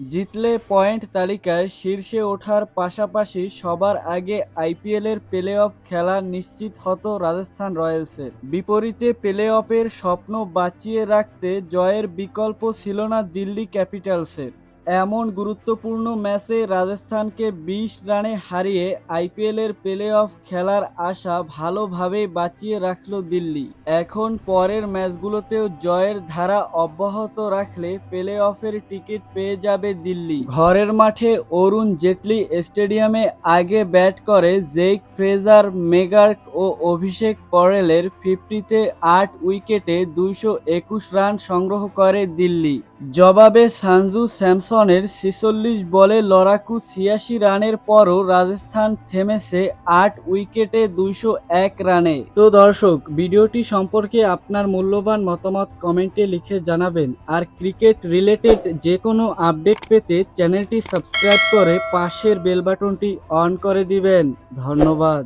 জিতলে পয়েন্ট তালিকায় শীর্ষে ওঠার পাশাপাশি সবার আগে আইপিএলের প্লে অফ খেলা নিশ্চিত হতো রাজস্থান রয়্যালসের। বিপরীতে প্লে অফের স্বপ্ন বাঁচিয়ে রাখতে জয়ের বিকল্প ছিল না দিল্লি ক্যাপিটালসের। এমন গুরুত্বপূর্ণ ম্যাচে রাজস্থানকে বিশ রানে হারিয়ে আইপিএলের প্লে অফ খেলার আশা ভালোভাবে বাঁচিয়ে রাখল দিল্লি। এখন পরের ম্যাচগুলোতেও জয়ের ধারা অব্যাহত রাখলে প্লে অফের টিকিট পেয়ে যাবে দিল্লি। ঘরের মাঠে অরুণ জেটলি স্টেডিয়ামে আগে ব্যাট করে জেক ফ্রেজার, মেগার্ক ও অভিষেক পরেলের ফিফটিতে আট উইকেটে দুইশো একুশ রান সংগ্রহ করে দিল্লি। জবাবে সানজু স্যামসনের ছিচল্লিশ বলে লড়াকু ছিয়াশি রানের পরও রাজস্থান থেমেছে আট উইকেটে দুইশো এক রানে। তো দর্শক, ভিডিওটি সম্পর্কে আপনার মূল্যবান মতামত কমেন্টে লিখে জানাবেন। আর ক্রিকেট রিলেটেড যে কোনো আপডেট পেতে চ্যানেলটি সাবস্ক্রাইব করে পাশের বেল বাটনটি অন করে দিবেন। ধন্যবাদ।